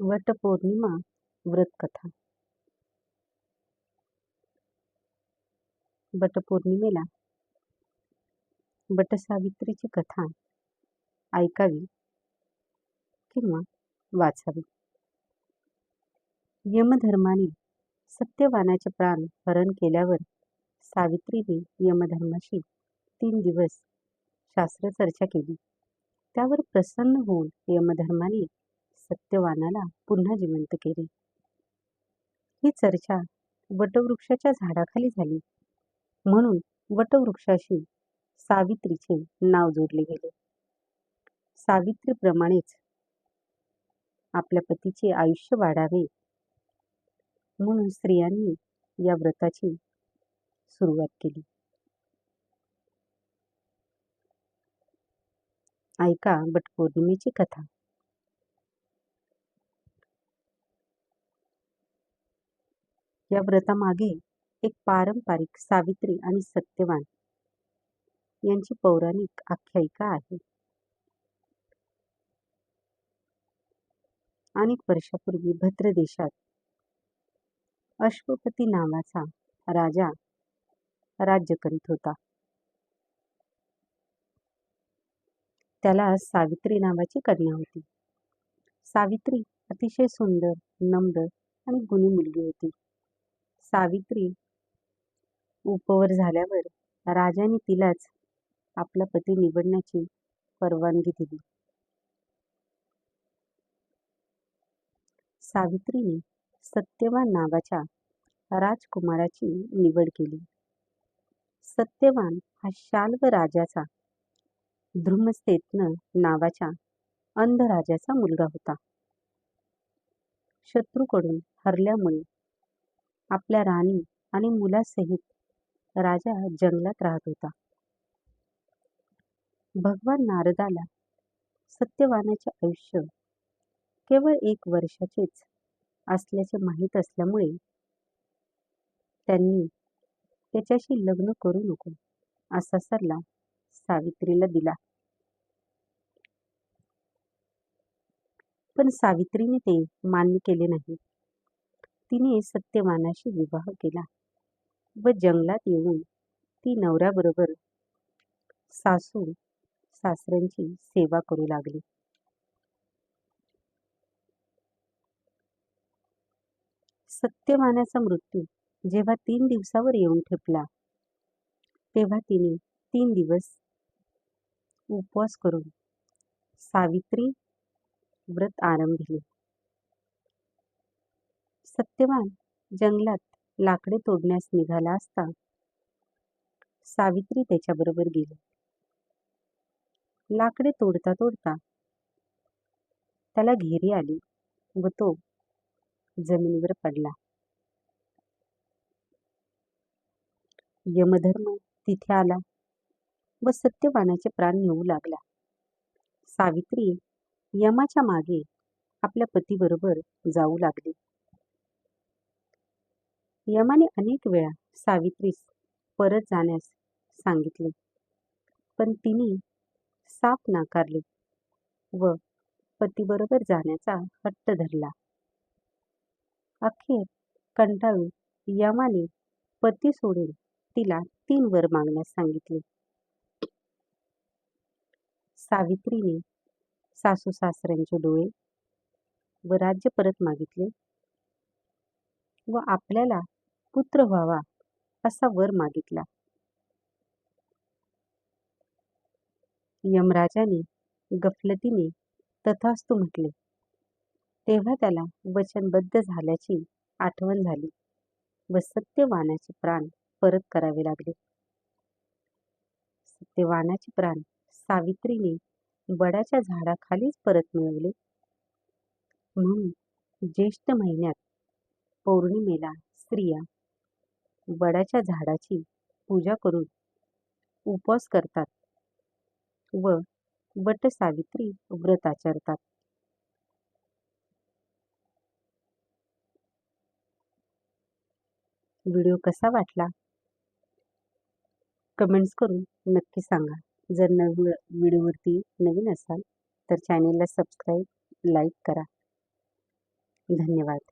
वटपौर्णिमा व्रतकथा. वटपौर्णिमेला वटसावित्रीची कथा ऐकावी किंवा वाचावी. यमधर्माने सत्यवानाचे प्राण हरण केल्यावर सावित्रीने यमधर्माशी तीन दिवस शास्त्रचर्चा केली. त्यावर प्रसन्न होऊन यमधर्माने सत्यवानाला पुन्हा जिवंत केले. ही चर्चा वटवृक्षाच्या झाडाखाली झाली. म्हणून वटवृक्षाशी सावित्रीचे नाव जोडले गेले. सावित्रीप्रमाणेच आपल्या पतीचे आयुष्य वाढावे म्हणून स्त्रियांनी या व्रताची सुरुवात केली. ऐका वटपौर्णिमेची कथा. या व्रतामागे एक पारंपरिक सावित्री आणि सत्यवान यांची पौराणिक आख्यायिका आहे. अनेक वर्षापूर्वी भद्र देशात अश्वपती नावाचा राजा राज्य करीत होता. त्याला सावित्री नावाची कन्या होती. सावित्री अतिशय सुंदर नम्र आणि गुणी मुलगी होती. सावित्री उपवर झाल्यावर राजाने तिलाच आपला पती निवडण्याची परवानगी दिली. सावित्रीने सत्यवान नावाच्या राजकुमाराची निवड केली. सत्यवान हा शाल्व राजाचा ध्रुमस्तेत्न नावाच्या अंध राजाचा मुलगा होता. शत्रूकडून हरल्यामुळे आपल्या राणी आणि मुलासहित राजा जंगलात राहत होता. भगवान नारदाला सत्यवानाचे आयुष्य केवळ एक वर्षाचेच असल्याचे माहीत असल्यामुळे त्यांनी त्याच्याशी लग्न करू नको असा सल्ला सावित्रीला दिला. पण सावित्रीने ते मान्य केले नाही. तिने सत्यवानाशी विवाह केला व जंगलात येऊन ती नवऱ्याबरोबर सासू सासऱ्यांची सेवा करू लागली. सत्यवानाचा मृत्यू जेव्हा तीन दिवसावर येऊन ठेपला तेव्हा तिने तीन दिवस उपवास करून सावित्री व्रत आरंभिले. सत्यवान. जंगलात लाकडे तोडण्यास निघाला असता सावित्री त्याच्याबरोबर गेली. लाकडे तोडता तोडता त्याला घेरी आली व तो जमिनीवर पडला. यमधर्म तिथे आला व सत्यवानाचे प्राण नेऊ लागला. सावित्री यमाच्या मागे आपल्या पतीबरोबर जाऊ लागली. यमाने अनेक वेळा सावित्रीस परत जाण्यास सांगितले. पण तिने साप नाकारले व पतीबरोबर जाण्याचा हट्ट धरला. अखेर कंटाळून यमाने पती सोडून तिला तीन वर मागण्यास सांगितले. सावित्रीने सासू सासऱ्यांचे डोळे व राज्य परत मागितले व आपल्याला पुत्र व्हावा असा वर मागितला. यमराजाने गफलतीने तथास्तु म्हटले तेव्हा त्याला वचनबद्ध झाल्याची आठवण झाली. व सत्यवानाचे प्राण परत करावे लागले. सत्यवानाचे प्राण सावित्रीने बडाच्या झाडाखालीच परत मिळवले. म्हणून ज्येष्ठ महिन्यात पौर्णिमेला स्त्रिया वडाच्या झाडाची पूजा करून उपवास करतात व वटसावित्री व्रत आचरतात. व्हिडिओ कसा वाटला? कमेंट्स करून नक्की सांगा. जर नव व्हिडिओवरती नवीन असाल तर चॅनेलला सबस्क्राईब लाईक करा. धन्यवाद.